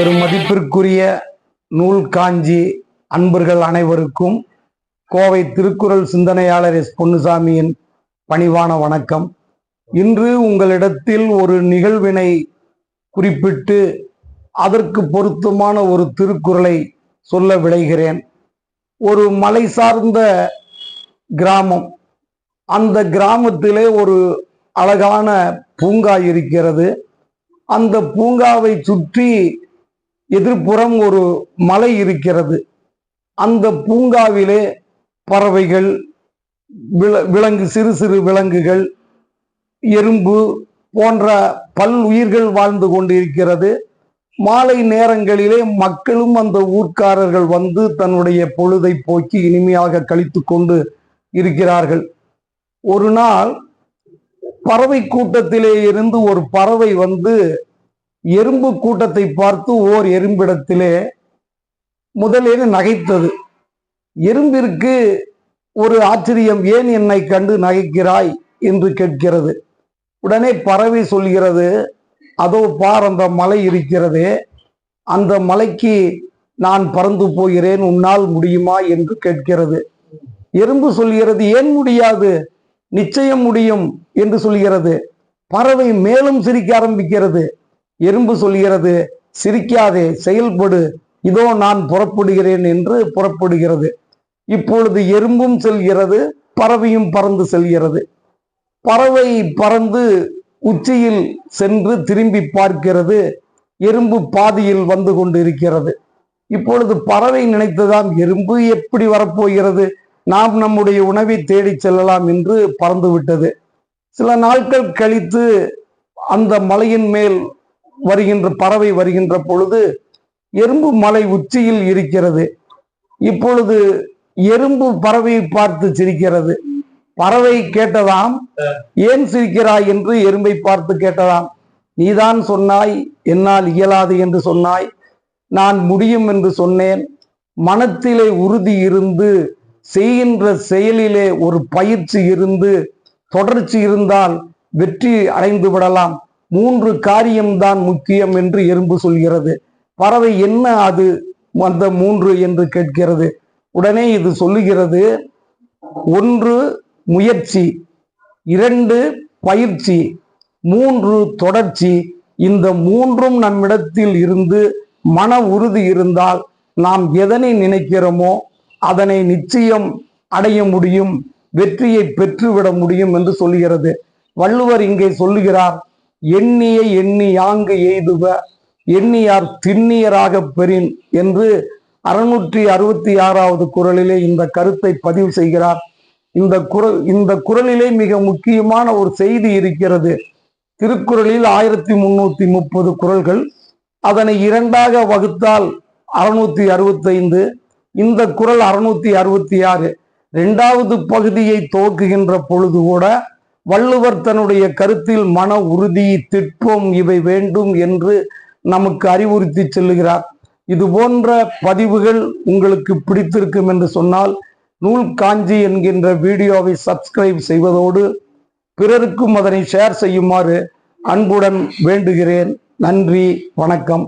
பெரும் மதிப்பிற்குரிய நூல் காஞ்சி அன்பர்கள் அனைவருக்கும் கோவை திருக்குறள் சிந்தனையாளர் எஸ். பொன்னுசாமியின் பணிவான வணக்கம். இன்று உங்களிடத்தில் ஒரு நிகழ்வினை குறிப்பிட்டு அதற்கு பொருத்தமான ஒரு திருக்குறளை சொல்ல விளைகிறேன் ஒரு மலை சார்ந்த கிராமம். அந்த கிராமத்திலே ஒரு அழகான பூங்கா இருக்கிறது. அந்த பூங்காவை சுற்றி எதிர்ப்புறம் ஒரு மலை இருக்கிறது. அந்த பூங்காவிலே பறவைகள் வில- விலங்கு சிறு சிறு விலங்குகள் எறும்பு போன்ற பல் உயிர்கள் வாழ்ந்து கொண்டிருக்கிறது. மாலை நேரங்களிலே மக்களும் அந்த ஊர்க்காரர்கள் வந்து தன்னுடைய பொழுதை போக்கி இனிமையாக கழித்து கொண்டு இருக்கிறார்கள். ஒரு நாள் பறவை கூட்டத்திலே இருந்து ஒரு பறவை வந்து எறும்பு கூட்டத்தை பார்த்து ஓர் எறும்பிடத்திலே முதலில் நகைத்தது. எறும்பிற்கு ஒரு ஆச்சரியம் ஏன் என்னை கண்டு நகைக்கிறாய்? என்று கேட்கிறது. உடனே பறவை சொல்கிறது அதோ பார் அந்த மலை இருக்கிறதே. அந்த மலைக்கு நான் பறந்து போகிறேன். உன்னால் முடியுமா? என்று கேட்கிறது. எறும்பு சொல்கிறது ஏன் முடியாது? நிச்சயம் முடியும் என்று சொல்கிறது. பறவை மேலும் சிரிக்க ஆரம்பிக்கிறது. எறும்பு சொல்கிறது சிரிக்காதே செயல்படு இதோ நான் புறப்படுகிறேன் என்று புறப்படுகிறது. இப்பொழுது எறும்பும் செல்கிறது பறவையும் பறந்து செல்கிறது. பறவை பறந்து உச்சியில் சென்று திரும்பி பார்க்கிறது. எறும்பு பாதியில் வந்து கொண்டிருக்கிறது. இப்பொழுது பறவை நினைத்ததாம் எறும்பு எப்படி வரப்போகிறது? நாம் நம்முடைய உணவை தேடிச் செல்லலாம் என்று பறந்து விட்டது சில நாட்கள் கழித்து அந்த மலையின் மேல் வருகின்ற பறவை வருகின்ற பொழுது எறும்பு மலை உச்சியில் இருக்கிறது. இப்பொழுது எறும்பு பறவையை பார்த்து சிரிக்கிறது. பறவை கேட்டதாம் ஏன் சிரிக்கிறாய்? என்று எறும்பை பார்த்து கேட்டதாம் நீதான் சொன்னாய் என்னால் இயலாது என்று சொன்னாய் நான் முடியும் என்று சொன்னேன். மனத்திலே உறுதி இருந்து செய்கின்ற செயலிலே ஒரு பயிற்சி இருந்து தொடர்ச்சி இருந்தால் வெற்றி அடைந்து விடலாம். மூன்று காரியம்தான் முக்கியம் என்று எறும்பு சொல்கிறது. பறவை என்ன அது அந்த மூன்று என்று கேட்கிறது. உடனே இது சொல்லுகிறது ஒன்று முயற்சி இரண்டு பயிற்சி மூன்று தொடர்ச்சி. இந்த மூன்றும் நம்மிடத்தில் இருந்து மன உறுதி இருந்தால் நாம் எதனை நினைக்கிறோமோ அதனை நிச்சயம் அடைய முடியும் வெற்றியை பெற்றுவிட முடியும் என்று சொல்லுகிறது. வள்ளுவர் இங்கே சொல்லுகிறார் எண்ணிய எண்ணி யாங்கு எய்துவ எண்ணியார் திண்ணியராக பெறின் என்று அறுநூற்றி அறுபத்தி ஆறாவது குறளிலே இந்த கருத்தை பதிவு செய்கிறார். இந்த குரல் இந்த குறளிலே மிக முக்கியமான ஒரு செய்தி இருக்கிறது. திருக்குறளில் ஆயிரத்தி முன்னூத்தி முப்பது குறள்கள். அதனை இரண்டாக வகுத்தால் அறுநூத்தி அறுபத்தைந்து இந்த குறள் அறுநூத்தி அறுபத்தி ஆறு. இரண்டாவது பகுதியை துவக்குகின்ற பொழுது கூட வள்ளுவர் தன்னுடைய கருத்தில் மன உறுதி திட்பம் இவை வேண்டும் என்று நமக்கு அறிவுறுத்தி செல்லுகிறார். இது போன்ற பதிவுகள் உங்களுக்கு பிடித்திருக்கும் என்று சொன்னால் நூல் காஞ்சி என்கின்ற வீடியோவை சப்ஸ்கிரைப் செய்வதோடு பிறருக்கும் அதனை ஷேர் செய்யுமாறு அன்புடன் வேண்டுகிறேன். நன்றி வணக்கம்.